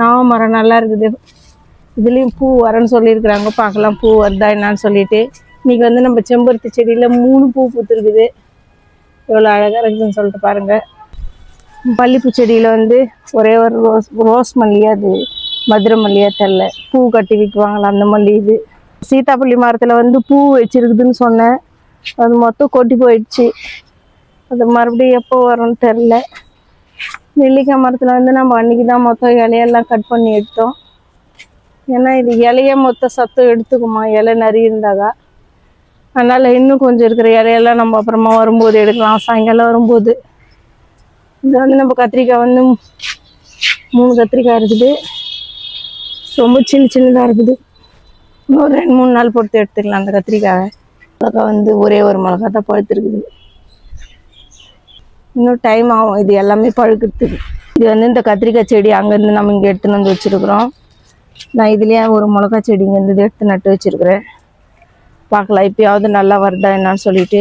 நாவ மரம் நல்லா இருக்குது. இதுலேயும் பூ வரேன்னு சொல்லியிருக்கிறாங்க. பார்க்கலாம் பூ வருதா என்னான்னு சொல்லிட்டு. இன்றைக்கி வந்து நம்ம செம்பருத்தி செடியில் மூணு பூ பூத்துருக்குது. எவ்வளோ அழகாக இருக்குதுன்னு சொல்லிட்டு பாருங்கள் மல்லிப்பூ செடியில் வந்து ஒரே ஒரு ரோஸ் ரோஸ் மல்லியா அது மதுரை மல்லியா தெரில பூ கட்டி விற்குவாங்களா அந்த மல்லி இது. சீதாப்பள்ளி மரத்தில் வந்து பூ வச்சிருக்குதுன்னு சொன்னேன். அது மொத்தம் கொட்டி போயிடுச்சு. அது மறுபடியும் எப்போ வரும்னு தெரில நெல்லிக்காய் மரத்தில் வந்து நம்ம அன்றைக்கி தான் மொத்தம் இலையெல்லாம் கட் பண்ணி எடுத்தோம். ஏன்னா இது இலைய மொத்த சத்தம் எடுத்துக்குமா? இலை நிறைய இருந்தாக்கா அதனால் இன்னும் கொஞ்சம் இருக்கிற இலையெல்லாம் நம்ம அப்புறமா வரும்போது எடுக்கலாம். சாயங்காலம் வரும்போது. இது வந்து நம்ம கத்திரிக்காய் வந்து மூணு கத்திரிக்காய் இருக்குது. ரொம்ப சின்ன சின்னதாக இருக்குது. இன்னும் ரெண்டு மூணு நாள் பொறுத்து எடுத்துக்கலாம் அந்த கத்திரிக்காயை. மிளகா வந்து ஒரே ஒரு மிளகா தான் பழுத்துருக்குது. இன்னும் டைம் ஆகும். இது எல்லாமே பழுக்கிறதுக்கு. இது வந்து இந்த கத்திரிக்காய் செடி அங்கேருந்து நம்ம இங்கே எடுத்துன்னு வந்து வச்சுருக்குறோம். நான் இதுலேயே ஒரு மிளகா செடி இங்கேருந்து எடுத்து நட்டு வச்சுருக்குறேன். பார்க்கலாம் இப்போயாவது நல்லா வருதா என்னன்னு சொல்லிட்டு.